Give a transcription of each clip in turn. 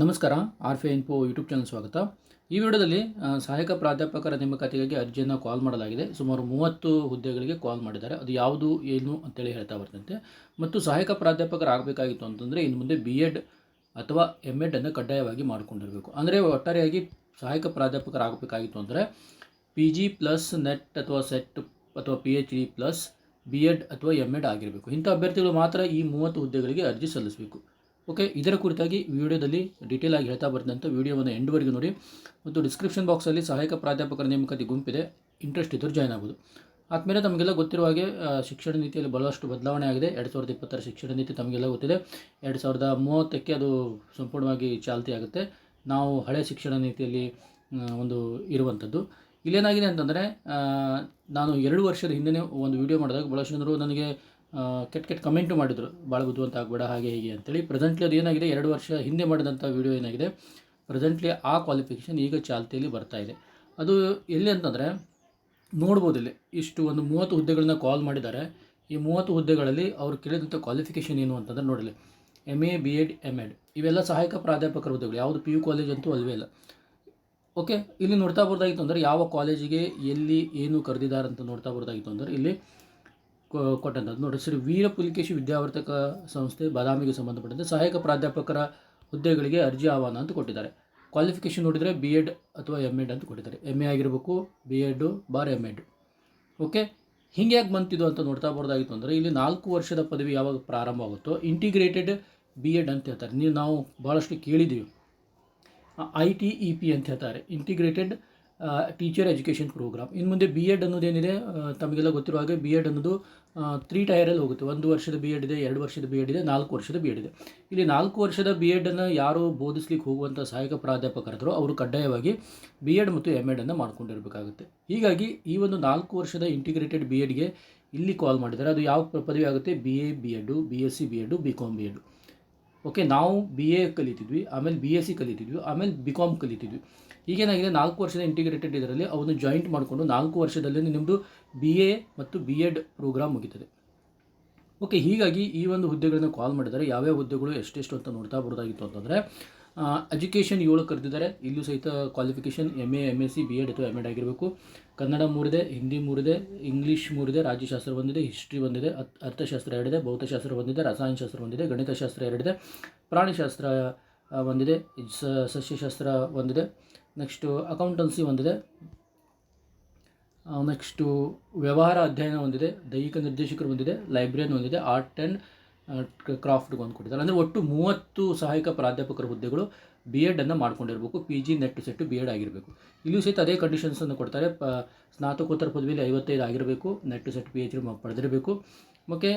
ನಮಸ್ಕಾರ, ಆರ್ ಫೆ info YouTube channel ಸ್ವಾಗತ. ಈ ವಿಡಿಯೋದಲ್ಲಿ ಸಹಾಯಕ ಪ್ರಾಧ್ಯಾಪಕರ ನೇಮಕಾತಿಗಾಗಿ ಅರ್ಜಿಯನ್ನು ಕಾಲ್ ಮಾಡಲಾಗಿದೆ. ಸುಮಾರು ಮೂವತ್ತು ಹುದ್ದೆಗಳಿಗೆ ಕಾಲ್ ಮಾಡಿದ್ದಾರೆ. ಅದು ಯಾವುದು, ಏನು ಅಂತೇಳಿ ಹೇಳ್ತಾ ಬರ್ತಂತೆ. ಮತ್ತು ಸಹಾಯಕ ಪ್ರಾಧ್ಯಾಪಕರಾಗಬೇಕಾಗಿತ್ತು ಅಂತಂದರೆ, ಇನ್ನು ಮುಂದೆ ಬಿ ಎಡ್ ಅಥವಾ ಎಂ ಎಡನ್ನು ಕಡ್ಡಾಯವಾಗಿ ಮಾಡಿಕೊಂಡಿರಬೇಕು. ಅಂದರೆ, ಒಟ್ಟಾರೆಯಾಗಿ ಸಹಾಯಕ ಪ್ರಾಧ್ಯಾಪಕರಾಗಬೇಕಾಗಿತ್ತು ಅಂದರೆ ಪಿ ಜಿ ಪ್ಲಸ್ ನೆಟ್ ಅಥವಾ ಸೆಟ್ ಅಥವಾ P H D plus B Ed ಅಥವಾ ಎಂ ಎಡ್ ಆಗಿರಬೇಕು. ಇಂಥ ಅಭ್ಯರ್ಥಿಗಳು ಮಾತ್ರ ಈ ಮೂವತ್ತು ಹುದ್ದೆಗಳಿಗೆ ಅರ್ಜಿ ಸಲ್ಲಿಸಬೇಕು. ಓಕೆ ಇದರ ಕುರಿತಾಗಿ ವಿಡಿಯೋದಲ್ಲಿ ಡೀಟೇಲ್ ಆಗಿ ಹೇಳ್ತಾ ಬರ್ದಂಥ ವಿಡಿಯೋವನ್ನು ಎಂಡ್ವರೆಗೂ ನೋಡಿ. ಮತ್ತು ಡಿಸ್ಕ್ರಿಪ್ಷನ್ ಬಾಕ್ಸಲ್ಲಿ ಸಹಾಯಕ ಪ್ರಾಧ್ಯಾಪಕರ ನೇಮಕಾತಿ ಗುಂಪಿದೆ. ಇಂಟ್ರೆಸ್ಟ್ ಇದ್ದರೂ ಜಾಯ್ನ್ ಆಗ್ಬೋದು. ಆದಮೇಲೆ ತಮಗೆಲ್ಲ ಗೊತ್ತಿರುವ ಹಾಗೆ ಶಿಕ್ಷಣ ನೀತಿಯಲ್ಲಿ ಬಹಳಷ್ಟು ಬದಲಾವಣೆ ಆಗಿದೆ. ಎರಡು ಸಾವಿರದ ಇಪ್ಪತ್ತರ ಶಿಕ್ಷಣ ನೀತಿ ತಮಗೆಲ್ಲ ಗೊತ್ತಿದೆ. ಎರಡು ಸಾವಿರದ ಮೂವತ್ತಕ್ಕೆ ಅದು ಸಂಪೂರ್ಣವಾಗಿ ಚಾಲ್ತಿ ಆಗುತ್ತೆ. ನಾವು ಹಳೆ ಶಿಕ್ಷಣ ನೀತಿಯಲ್ಲಿ ಒಂದು ಇರುವಂಥದ್ದು. ಇಲ್ಲೇನಾಗಿದೆ ಅಂತಂದರೆ ನಾನು ಎರಡು ವರ್ಷದ ಹಿಂದೆ ಒಂದು ವಿಡಿಯೋ ಮಾಡಿದಾಗ ಭಾಳಷ್ಟು ಜನರು ನನಗೆ ಕೆಟ್ಟ ಕೆಟ್ಟ ಕಮೆಂಟು ಮಾಡಿದರು ಭಾಳ ಬುದ್ಧಿವಂತ ಆಗಬೇಡ, ಹಾಗೆ ಹೀಗೆ ಅಂತೇಳಿ. ಪ್ರೆಸೆಂಟ್ಲಿ ಅದು ಏನಾಗಿದೆ, ಎರಡು ವರ್ಷ ಹಿಂದೆ ಮಾಡಿದಂಥ ವಿಡಿಯೋ ಏನಾಗಿದೆ ಪ್ರೆಸೆಂಟ್ಲಿ ಆ ಕ್ವಾಲಿಫಿಕೇಷನ್ ಈಗ ಚಾಲ್ತಿಯಲ್ಲಿ ಬರ್ತಾ ಇದೆ. ಅದು ಎಲ್ಲಿ ಅಂತಂದರೆ, ನೋಡ್ಬೋದು ಇಲ್ಲಿ, ಇಷ್ಟು ಒಂದು ಮೂವತ್ತು ಹುದ್ದೆಗಳನ್ನ ಕಾಲ್ ಮಾಡಿದ್ದಾರೆ. ಈ ಮೂವತ್ತು ಹುದ್ದೆಗಳಲ್ಲಿ ಅವ್ರು ಕೇಳಿದಂಥ ಕ್ವಾಲಿಫಿಕೇಷನ್ ಏನು ಅಂತಂದ್ರೆ ನೋಡಲಿ M A B Ed M Ed ಇವೆಲ್ಲ ಸಹಾಯಕ ಪ್ರಾಧ್ಯಾಪಕರ ಹುದ್ದೆಗಳು, ಯಾವುದು ಪಿ ಯು ಕಾಲೇಜ್ ಅಂತೂ ಅಲ್ವೇ ಇಲ್ಲ. ಓಕೆ ಇಲ್ಲಿ ನೋಡ್ತಾ ಬರೋದಾಗಿತ್ತು ಅಂದರೆ ಯಾವ ಕಾಲೇಜಿಗೆ ಎಲ್ಲಿ ಏನು ಕರೆದಿದ್ದಾರೆ ಅಂತ ನೋಡ್ತಾ ಬರೋದಾಗಿತ್ತು ಅಂದರೆ ಇಲ್ಲಿ ಕೊಟ್ಟಂಥದ್ದು. ನೋಡಿ ಶ್ರೀ ವೀರ ಪುಲಿಕೇಶಿ ವಿದ್ಯಾವರ್ತಕ ಸಂಸ್ಥೆ ಬಾದಾಮಿಗೆ ಸಂಬಂಧಪಟ್ಟಂತೆ ಸಹಾಯಕ ಪ್ರಾಧ್ಯಾಪಕರ ಹುದ್ದೆಗಳಿಗೆ ಅರ್ಜಿ ಆಹ್ವಾನ ಅಂತ ಕೊಟ್ಟಿದ್ದಾರೆ. ಕ್ವಾಲಿಫಿಕೇಷನ್ ನೋಡಿದರೆ ಬಿ ಎಡ್ ಅಥವಾ ಎಂ ಎಡ್ ಅಂತ ಕೊಟ್ಟಿದ್ದಾರೆ. ಎಂ ಎ ಆಗಿರಬೇಕು B Ed bar M Ed okay? ಹಿಂಗೆ ಯಾಕೆ ಬಂತಿದ್ದು ಅಂತ ನೋಡ್ತಾ ಬರೋದಾಗಿತ್ತು ಅಂದರೆ, ಇಲ್ಲಿ ನಾಲ್ಕು ವರ್ಷದ ಪದವಿ ಯಾವಾಗ ಪ್ರಾರಂಭ ಆಗುತ್ತೋ ಇಂಟಿಗ್ರೇಟೆಡ್ ಬಿ ಎಡ್ ಅಂತ ಹೇಳ್ತಾರೆ. ನೀವು ನಾವು ಭಾಳಷ್ಟು ಕೇಳಿದ್ದೀವಿ. ಐ ಟಿ ಇ ಪಿ ಅಂತ ಹೇಳ್ತಾರೆ. ಇಂಟಿಗ್ರೇಟೆಡ್ ಟೀಚರ್ ಎಜುಕೇಷನ್ ಪ್ರೋಗ್ರಾಮ್ ಇನ್ನು ಮುಂದೆ ಬಿ ಎಡ್ ಅನ್ನೋದೇನಿದೆ ತಮಗೆಲ್ಲ ಗೊತ್ತಿರುವ ಹಾಗೆ ಬಿ ಎಡ್ ಅನ್ನೋದು ತ್ರೀ ಟೈರಲ್ಲಿ ಹೋಗುತ್ತೆ. ಒಂದು ವರ್ಷದ ಬಿ ಎಡ್ ಇದೆ, ಎರಡು ವರ್ಷದ ಬಿ ಎಡ್ ಇದೆ, ನಾಲ್ಕು ವರ್ಷದ ಬಿ ಎಡ್ ಇದೆ. ಇಲ್ಲಿ ನಾಲ್ಕು ವರ್ಷದ ಬಿ ಎಡನ್ನು ಯಾರು ಬೋಧಿಸ್ಲಿಕ್ಕೆ ಹೋಗುವಂಥ ಸಹಾಯಕ ಪ್ರಾಧ್ಯಾಪಕರಿದ್ರು ಅವರು ಕಡ್ಡಾಯವಾಗಿ ಬಿ ಎಡ್ ಮತ್ತು ಎಂ ಎಡನ್ನು ಮಾಡ್ಕೊಂಡಿರಬೇಕಾಗುತ್ತೆ. ಹೀಗಾಗಿ ಈ ಒಂದು ನಾಲ್ಕು ವರ್ಷದ ಇಂಟಿಗ್ರೇಟೆಡ್ ಬಿ ಎಡ್ಗೆ ಇಲ್ಲಿ ಕಾಲ್ ಮಾಡಿದ್ದಾರೆ. ಅದು ಯಾವ ಪದವಿ ಆಗುತ್ತೆ? B A B Ed B S C B Ed B Com B Ed okay ನಾವು ಬಿ ಎ ಕಲಿತಿದ್ವಿ, ಆಮೇಲೆ ಬಿ ಎಸ್ ಸಿ ಕಲಿತಿದ್ವಿ, ಆಮೇಲೆ ಬಿ ಕಾಮ್ ಕಲಿತಿದ್ವಿ. ಈಗೇನಾಗಿದೆ, ನಾಲ್ಕು ವರ್ಷದ ಇಂಟಿಗ್ರೇಟೆಡ್ ಇದರಲ್ಲಿ ಅವನು ಜಾಯಿಂಟ್ ಮಾಡಿಕೊಂಡು ನಾಲ್ಕು ವರ್ಷದಲ್ಲಿ ನಿಮ್ಮದು ಬಿ ಎ ಮತ್ತು ಬಿ ಎಡ್ ಪ್ರೋಗ್ರಾಮ್ ಮುಗಿತದೆ. ಓಕೆ ಹೀಗಾಗಿ ಈ ಒಂದು ಹುದ್ದೆಗಳನ್ನು ಕಾಲ್ ಮಾಡಿದರೆ ಯಾವ್ಯಾವ ಹುದ್ದೆಗಳು, ಎಷ್ಟೆಷ್ಟು ಅಂತ ನೋಡ್ತಾ ಬರೋದಾಗಿತ್ತು ಅಂತಂದರೆ ಎಜುಕೇಷನ್ ಏಳು ಕರೆದಿದ್ದಾರೆ. ಇಲ್ಲೂ ಸಹಿತ qualification M A M S C B Ed ಅಥವಾ ಎಂ ಎಡ್ ಆಗಿರಬೇಕು. ಕನ್ನಡ ಮೂರಿದೆ, ಹಿಂದಿ ಮೂರಿದೆ ಇಂಗ್ಲೀಷ್ ಮೂರಿದೆ ರಾಜ್ಯಶಾಸ್ತ್ರ ಬಂದಿದೆ ಹಿಸ್ಟ್ರಿ ಬಂದಿದೆ ಅರ್ಥಶಾಸ್ತ್ರ ಎರಡಿದೆ, ಭೌತಶಾಸ್ತ್ರ ಬಂದಿದೆ ರಸಾಯನಶಾಸ್ತ್ರ ಬಂದಿದೆ ಗಣಿತಶಾಸ್ತ್ರ ಎರಡಿದೆ, ಪ್ರಾಣಿಶಾಸ್ತ್ರ ಒಂದಿದೆ ಸಸ್ಯಶಾಸ್ತ್ರ ಬಂದಿದೆ ನೆಕ್ಸ್ಟು ಅಕೌಂಟನ್ಸಿ ಬಂದಿದೆ ನೆಕ್ಸ್ಟು ವ್ಯವಹಾರ ಅಧ್ಯಯನ ಹೊಂದಿದೆ ದೈಹಿಕ ನಿರ್ದೇಶಕರು ಹೊಂದಿದೆ ಲೈಬ್ರರಿಯನ್ ಹೊಂದಿದೆ ಆರ್ಟ್ ಆ್ಯಂಡ್ ಕ್ರಾಫ್ಟ್ಗೆ ಒಂದು ಕೊಟ್ಟಿದ್ದಾರೆ. ಅಂದರೆ ಒಟ್ಟು ಮೂವತ್ತು ಸಹಾಯಕ ಪ್ರಾಧ್ಯಾಪಕರ ಹುದ್ದೆಗಳು ಬಿ ಎಡನ್ನು ಮಾಡ್ಕೊಂಡಿರಬೇಕು. P G net set B Ed ಆಗಿರಬೇಕು. ಇಲ್ಲೂ ಸಹಿತ ಅದೇ ಕಂಡೀಷನ್ಸನ್ನು ಕೊಡ್ತಾರೆ. ಪ, ಸ್ನಾತಕೋತ್ತರ ಪದವಿಯಲ್ಲಿ ಐವತ್ತೈದು ಆಗಿರಬೇಕು. Net set P H D ಪಡೆದಿರಬೇಕು. ಮತ್ತು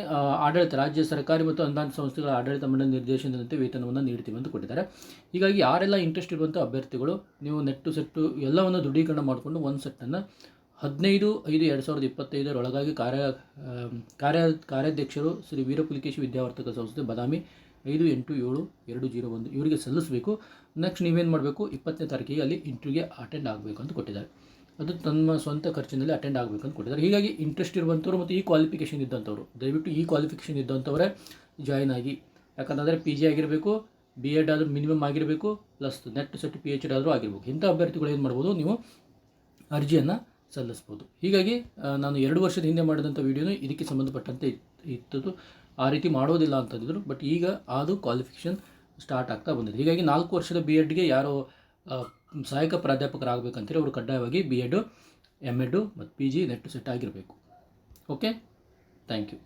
ಆಡಳಿತ, ರಾಜ್ಯ ಸರ್ಕಾರಿ ಮತ್ತು ಅನುದಾನ ಸಂಸ್ಥೆಗಳ ಆಡಳಿತ ಮಂಡಳಿ ನಿರ್ದೇಶನದಂತೆ ವೇತನವನ್ನು ನೀಡ್ತೀವಿ ಅಂತ ಕೊಟ್ಟಿದ್ದಾರೆ. ಹೀಗಾಗಿ ಯಾರೆಲ್ಲ ಇಂಟ್ರೆಸ್ಟ್ ಇರುವಂಥ ಅಭ್ಯರ್ಥಿಗಳು, ನೀವು ನೆಟ್ಟು ಸೆಟ್ಟು ಎಲ್ಲವನ್ನು ದೃಢೀಕರಣ ಮಾಡಿಕೊಂಡು ಒಂದು ಸೆಟ್ಟನ್ನು ಹದಿನೈದು ಐದು ಎರಡು ಸಾವಿರದ ಇಪ್ಪತ್ತೈದರೊಳಗಾಗಿ ಕಾರ್ಯ ಕಾರ್ಯ, ಕಾರ್ಯಾಧ್ಯಕ್ಷರು ಶ್ರೀ ವೀರಪುಲಿಕೇಶಿ ವಿದ್ಯಾವರ್ತಕ ಸಂಸ್ಥೆ ಬಾದಾಮಿ ಐದು ಎಂಟು ಏಳು ಎರಡು ಜೀರೋ ಒಂದು ಇವರಿಗೆ ಸಲ್ಲಿಸಬೇಕು. ನೆಕ್ಸ್ಟ್ ನೀವೇನು ಮಾಡಬೇಕು? ಇಪ್ಪತ್ತನೇ ತಾರೀಕಿಗೆ ಅಲ್ಲಿ ಇಂಟರ್ವ್ಯೂಗೆ ಅಟೆಂಡ್ ಆಗಬೇಕು ಅಂತ ಕೊಟ್ಟಿದ್ದಾರೆ. ಅದು ತಮ್ಮ ಸ್ವಂತ ಖರ್ಚಿನಲ್ಲಿ ಅಟೆಂಡ್ ಆಗಬೇಕು ಅಂತ ಕೊಟ್ಟಿದ್ದಾರೆ. ಹೀಗಾಗಿ ಇಂಟ್ರೆಸ್ಟ್ ಇರುವಂಥವ್ರು ಮತ್ತು ಈ ಕ್ವಾಲಿಫಿಕೇಷನ್ ಇದ್ದಂಥವ್ರು ದಯವಿಟ್ಟು ಈ ಕ್ವಾಲಿಫಿಕೇಷನ್ ಇದ್ದಂಥವರೇ ಜಾಯ್ನ್ ಆಗಿ. ಯಾಕಂತಂದರೆ ಪಿ ಜಿ ಆಗಿರಬೇಕು ಬಿ ಎಡ್ ಆದರೂ ಮಿನಿಮಮ್ ಆಗಿರಬೇಕು plus net set P H D ಆದರೂ ಆಗಿರಬೇಕು. ಇಂಥ ಅಭ್ಯರ್ಥಿಗಳು ಏನು ಮಾಡ್ಬೋದು? ನೀವು ಅರ್ಜಿಯನ್ನು ಸಲ್ಲಿಸ್ಬೋದು. ಹೀಗಾಗಿ ನಾನು ಎರಡು ವರ್ಷದ ಹಿಂದೆ ಮಾಡಿದಂಥ ವೀಡಿಯೋನು ಇದಕ್ಕೆ ಸಂಬಂಧಪಟ್ಟಂತೆ ಇತ್ತು ಆ ರೀತಿ ಮಾಡೋದಿಲ್ಲ ಅಂತಂದಿದ್ರು, ಬಟ್ ಈಗ ಅದು ಕ್ವಾಲಿಫಿಕೇಷನ್ ಸ್ಟಾರ್ಟ್ ಆಗ್ತಾ ಬಂದಿದೆ. ಹೀಗಾಗಿ ನಾಲ್ಕು ವರ್ಷದ ಬಿ ಎಡ್ಗೆ ಯಾರು ಸಹಾಯಕ ಪ್ರಾಧ್ಯಾಪಕರಾಗಬೇಕಂತೀರಿ ಅವರು ಕಡ್ಡಾಯವಾಗಿ ಬಿ ಎಡು ಎಂ ಎಡು ಮತ್ತು ಪಿ ಜಿ ನೆಟ್ ಸೆಟ್ ಆಗಿರಬೇಕು. ಓಕೆ? Thank you.